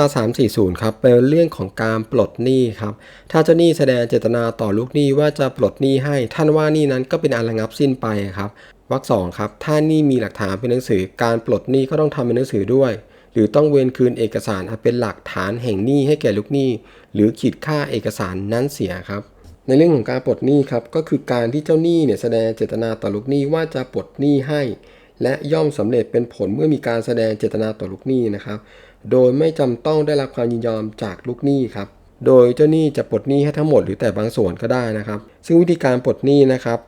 ตรา340ครับเป็นเรื่องของการปลดหนี้ครับถ้าเจ้าหนี้แสดงเจตนาต่อลูกหนี้ว่าจะปลดหนี้ให้ ท่านว่าหนี้นั้นก็เป็นอันระงับสิ้นไปครับวรรคสองครับถ้าหนี้มีหลักฐานเป็นหนังสือ การปลดหนี้ก็ต้องทำเป็นหนังสือด้วย หรือต้องเวนคืนเอกสารเป็นหลักฐานแห่งหนี้ให้แก่ลูกหนี้ หรือขีดค่าเอกสารนั้นเสียครับในเรื่องของการปลดหนี้ครับก็คือการที่เจ้าหนี้เนี่ยแสดงเจตนาต่อลูกหนี้ว่าจะปลดหนี้ให้ และย่อมสำเร็จเป็นผลเมื่อมีการแสดงเจตนาต่อลูกหนี้นะครับ โดยไม่จำต้องได้รับความยินยอมจากลูกหนี้ครับ โดยเจ้าหนี้จะปลดหนี้ให้ทั้งหมดหรือแต่บางส่วนก็ได้นะครับ ซึ่งวิธีการปลดหนี้นะครับ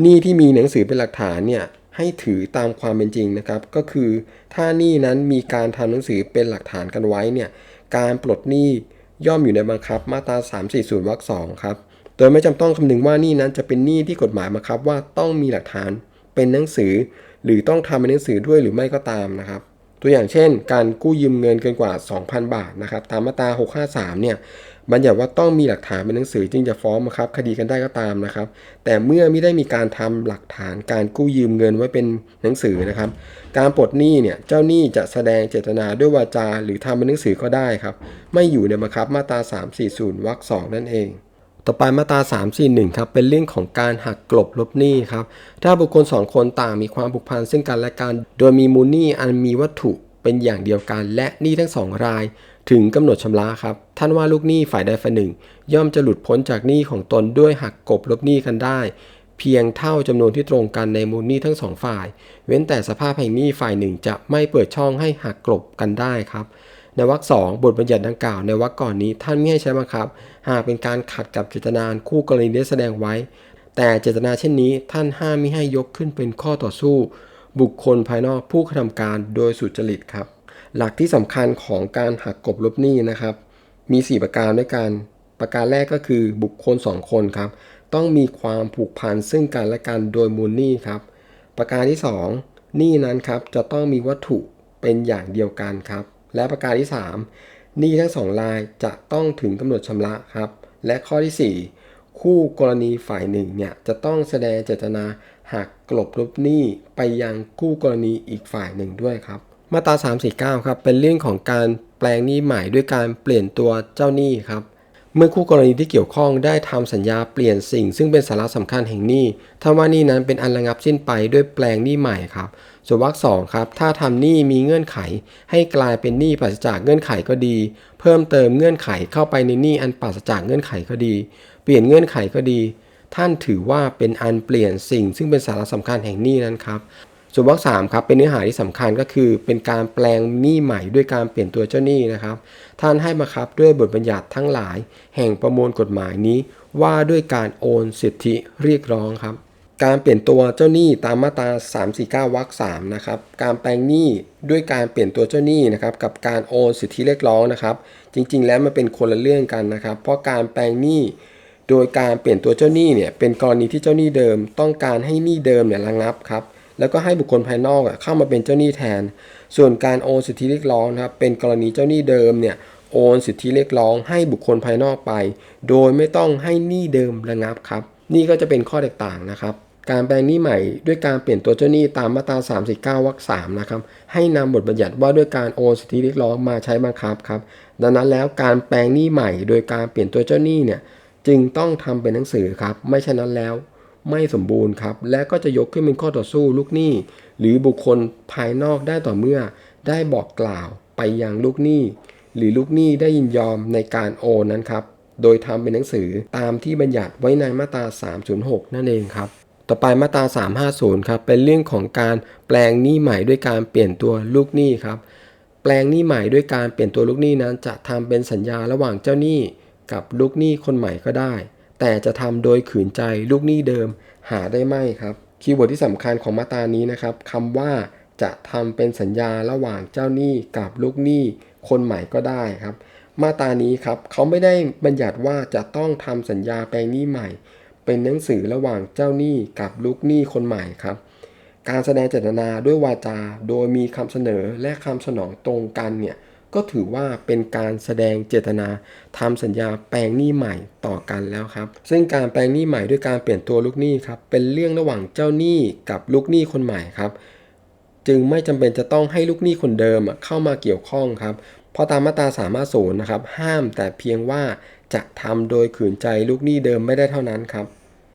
หนี้ที่มีหนังสือเป็นหลักฐานเนี่ยให้ถือตามความเป็นจริงนะครับ ก็คือถ้าหนี้นั้นมีการทำหนังสือเป็นหลักฐานกันไว้เนี่ย การปลดหนี้ย่อมอยู่ในบังคับมาตรา 340วรรคสองครับ โดยไม่จำต้องคำนึงว่าหนี้นั้นจะเป็นหนี้ที่กฎหมายบังคับว่าต้องมีหลักฐานเป็นหนังสือ หรือต้องทำเป็นหนังสือด้วยหรือไม่ก็ตามนะครับ ตัวอย่างเช่น การกู้ยืมเงินเกินกว่า 2,000 บาทนะครับตามมาตรา 653 เนี่ยบัญญัติว่าต้องมีหลักฐานเป็นหนังสือจึงจะฟ้องบังคับ คดีกันได้ก็ตามนะครับ แต่เมื่อไม่ได้มีการทำหลักฐานการกู้ยืมเงินไว้เป็นหนังสือนะครับ การปลดหนี้เนี่ยเจ้าหนี้จะแสดงเจตนาด้วยวาจาหรือทำเป็นหนังสือก็ได้ครับ ไม่อยู่ในบังคับมาตรา 340วรรคสองนั่นเอง ต่อไปมาตรา 341 ครับ เป็นเรื่องของการหักกลบลบหนี้ครับ ถ้าบุคคลสองคนต่างมีความผูกพันซึ่งกันและกัน โดยมีมูลหนี้อันมีวัตถุเป็นอย่างเดียวกัน และหนี้ทั้งสองราย ถึงกำหนดชำระครับ ท่านว่าลูกหนี้ฝ่ายใดฝ่ายหนึ่ง ย่อมจะหลุดพ้นจากหนี้ของตนด้วยหักกบลบหนี้กันได้ เพียงเท่าจำนวนที่ตรงกันในมูลหนี้ทั้งสองฝ่าย เว้นแต่สภาพแห่งหนี้ฝ่ายหนึ่งจะไม่เปิดช่องให้หักกลบกันได้ครับ ในวรรคสองบทบัญญัติดังกล่าวในวรรคก่อนนี้ท่านไม่ให้ใช้บังคับ หากเป็นการขัดกับเจตนานคู่กรณีได้แสดงไว้ แต่เจตนาเช่นนี้ท่านห้ามไม่ให้ยกขึ้นเป็นข้อต่อสู้ บุคคลภายนอกผู้กระทำการโดยสุจริตครับ หลักที่สำคัญของการหักกบลบหนี้นะครับ มี 4 ประการด้วยกันประการแรกก็คือบุคคล 2 คนครับ ต้องมีความผูกพันซึ่งกันและกันโดยมูลหนี้ครับ ประการที่ 2 หนี้นั้นครับจะต้องมีวัตถุเป็นอย่างเดียวกันครับ และประการที่ 3 หนี้ทั้งสองรายจะต้องถึงกำหนดชำระครับ และข้อที่ 4 คู่กรณีฝ่ายหนึ่งเนี่ยจะต้องแสดงเจตนาหักกลบลบหนี้ไปยังคู่กรณีอีกฝ่ายหนึ่งด้วยครับ มาตรา349ครับเป็นเรื่องของการแปลงหนี้ใหม่ด้วยการเปลี่ยนตัวเจ้าหนี้ครับ เมื่อคู่กรณีที่เกี่ยวข้องได้ทำสัญญาเปลี่ยนสิ่ง ซึ่งเป็นสาระสำคัญแห่งหนี้ถ้าว่าหนี้นั้นเป็นอันระงับสิ้นไปด้วยแปลงหนี้ใหม่ครับ ส่วนวรรคสองครับ ถ้าทำหนี้มีเงื่อนไข ให้กลายเป็นหนี้ปราศจากเงื่อนไขก็ดี เพิ่มเติมเงื่อนไขเข้าไปในหนี้อันปราศจากเงื่อนไขก็ดี เปลี่ยนเงื่อนไขก็ดี ท่านถือว่าเป็นอันเปลี่ยนสิ่ง ซึ่งเป็นสาระสำคัญแห่งหนี้นั้นครับ ส่วนวรรคสามครับเป็นเนื้อหาที่สำคัญก็คือ เป็นการแปลงหนี้ใหม่ด้วยการเปลี่ยนตัวเจ้าหนี้นะครับ ท่านให้บังคับด้วยบทบัญญัติทั้งหลาย แห่งประมวลกฎหมายนี้ ว่าด้วยการโอนสิทธิเรียกร้องครับ การเปลี่ยนตัวเจ้าหนี้ตามมาตรา349วรรค3นะครับการแปลงหนี้ด้วยการเปลี่ยนตัวเจ้าหนี้นะครับกับการโอนสิทธิเรียกร้องนะครับ จริง ๆ แล้วมันเป็นคนละเรื่องกันนะครับ เพราะการแปลงหนี้โดยการเปลี่ยนตัวเจ้าหนี้เนี่ยเป็นกรณีที่เจ้าหนี้เดิม ต้องการให้หนี้เดิมเนี่ยระงับครับ แล้วก็ให้บุคคลภายนอกเข้ามาเป็นเจ้าหนี้แทน ส่วนการโอนสิทธิเรียกร้องนะครับเป็นกรณีเจ้าหนี้เดิมเนี่ยโอนสิทธิเรียกร้องให้บุคคลภายนอกไป โดยไม่ต้องให้หนี้เดิมระงับครับ นี่ก็จะเป็นข้อแตกต่างนะครับ การแปลงหนี้ใหม่ด้วยการเปลี่ยนตัวเจ้าหนี้ตามมาตรา 39วรรค3นะครับ ให้นำบทบัญญัติว่าด้วยการโอนสิทธิเรียกร้องมาใช้บังคับครับ ดังนั้นแล้วการแปลงหนี้ใหม่ โดยการเปลี่ยนตัวเจ้าหนี้เนี่ยจึงต้องทำเป็นหนังสือครับ ไม่เช่นนั้นแล้ว ไม่สมบูรณ์ครับ และก็จะยกขึ้นเป็นข้อต่อสู้ลูกหนี้ หรือบุคคลภายนอกได้ต่อเมื่อ ได้บอกกล่าวไปยังลูกหนี้ หรือลูกหนี้ได้ยินยอมในการโอนนั้นครับ โดยทำเป็นหนังสือตามที่บัญญัติไว้ในมาตรา 306 นั่นเองครับ ต่อไปมาตรา 350 ครับ เป็นเรื่องของการแปลงหนี้ใหม่ด้วยการเปลี่ยนตัวลูกหนี้ครับ แปลงหนี้ใหม่ด้วยการเปลี่ยนตัวลูกหนี้นั้น จะทำเป็นสัญญาระหว่างเจ้าหนี้กับลูกหนี้คนใหม่ก็ได้ แต่จะทำโดยขืนใจลูกหนี้เดิมหาได้ไหมครับ คีย์เวิร์ดที่สำคัญของมาตรานี้นะครับคำว่าจะทำเป็นสัญญาระหว่างเจ้าหนี้กับลูกหนี้คนใหม่ก็ได้ครับ มาตรานี้ครับเขาไม่ได้บัญญัติว่าจะต้องทำสัญญาแปลงหนี้ใหม่ เป็นหนังสือระหว่างเจ้าหนี้กับลูกหนี้คนใหม่ครับ การแสดงเจตนาด้วยวาจา โดยมีคำเสนอและคำสนองตรงกันเนี่ย ก็ถือว่าเป็นการแสดงเจตนาทำสัญญาแปลงหนี้ใหม่ต่อกันแล้วครับ ซึ่งการแปลงหนี้ใหม่ด้วยการเปลี่ยนตัวลูกหนี้ครับเป็นเรื่องระหว่างเจ้าหนี้กับลูกหนี้คนใหม่ครับจึงไม่จำเป็นจะต้องให้ลูกหนี้คนเดิมเข้ามาเกี่ยวข้องครับ เพราะตามมาตรา3ามศูนย์นะครับ ห้ามแต่เพียงว่าจะทำโดยขืนใจลูกหนี้เดิมไม่ได้เท่านั้นครับ